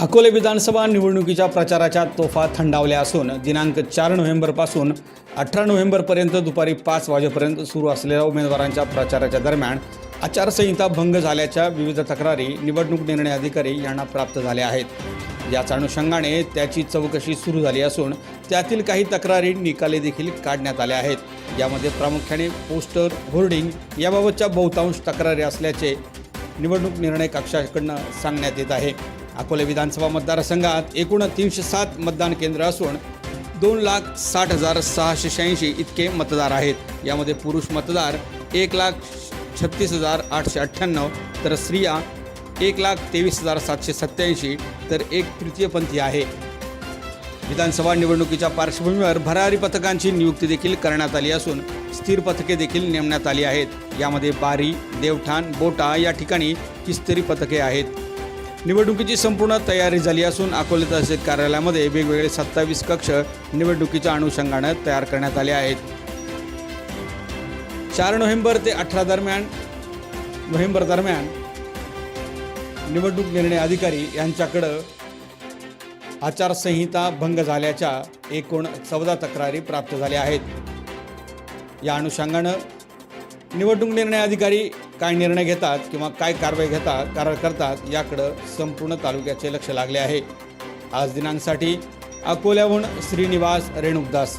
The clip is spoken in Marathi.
अकोले विधानसभा निवडणुकीच्या प्रचाराच्या तोफा थंडावल्या असून दिनांक चार नोव्हेंबरपासून अठरा नोव्हेंबरपर्यंत दुपारी पाच वाजेपर्यंत सुरू असलेल्या उमेदवारांच्या प्रचाराच्या दरम्यान आचारसंहिता भंग झाल्याच्या विविध तक्रारी निवडणूक निर्णय अधिकारी यांना प्राप्त झाल्या आहेत. याच अनुषंगाने त्याची चौकशी सुरू झाली असून त्यातील काही तक्रारी निकाली देखील काढण्यात आल्या आहेत. यामध्ये प्रामुख्याने पोस्टर होर्डिंग याबाबतच्या बहुतांश तक्रारी असल्याचे निवडणूक निर्णय कक्षाकडनं सांगण्यात येत आहे. अकोले विधानसभा मतदारसंघात एकूण तीनशे सात मतदान केंद्र असून दोन लाख साठ हजार सहाशे शहाऐंशी इतके मतदार आहेत. यामध्ये पुरुष मतदार एक लाख छत्तीस हजार आठशे अठ्ठ्याण्णव तर स्त्रिया एक लाख तेवीस हजार सातशे सत्त्याऐंशी तर एक तृतीयपंथी आहे. विधानसभा निवडणुकीच्या पार्श्वभूमीवर भरारी पथकांची नियुक्ती देखील करण्यात आली असून स्थिर पथके देखील नेमण्यात आली आहेत. यामध्ये बारी देवठाण बोटा या ठिकाणी किस्तरी पथके आहेत. निवडणुकीची संपूर्ण तयारी झाली असून अकोले तहसील कार्यालयामध्ये वेगवेगळे सत्तावीस कक्ष निवडणुकीच्या अनुषंगानं तयार करण्यात आले आहेत. चार नोव्हेंबर ते अठरा दरम्यान नोव्हेंबर दरम्यान निवडणूक निर्णय अधिकारी यांच्याकडं आचारसंहिता भंग झाल्याच्या एकूण चौदा तक्रारी प्राप्त झाल्या आहेत. या अनुषंगानं निवडणूक निर्णय अधिकारी काय निर्णय घेतात किंवा काय कारवाई घेतात कार करतात याकडं संपूर्ण तालुक्याचे लक्ष लागले आहे. आज दिनांकसाठी अकोल्याहून श्रीनिवास रेणुकदास.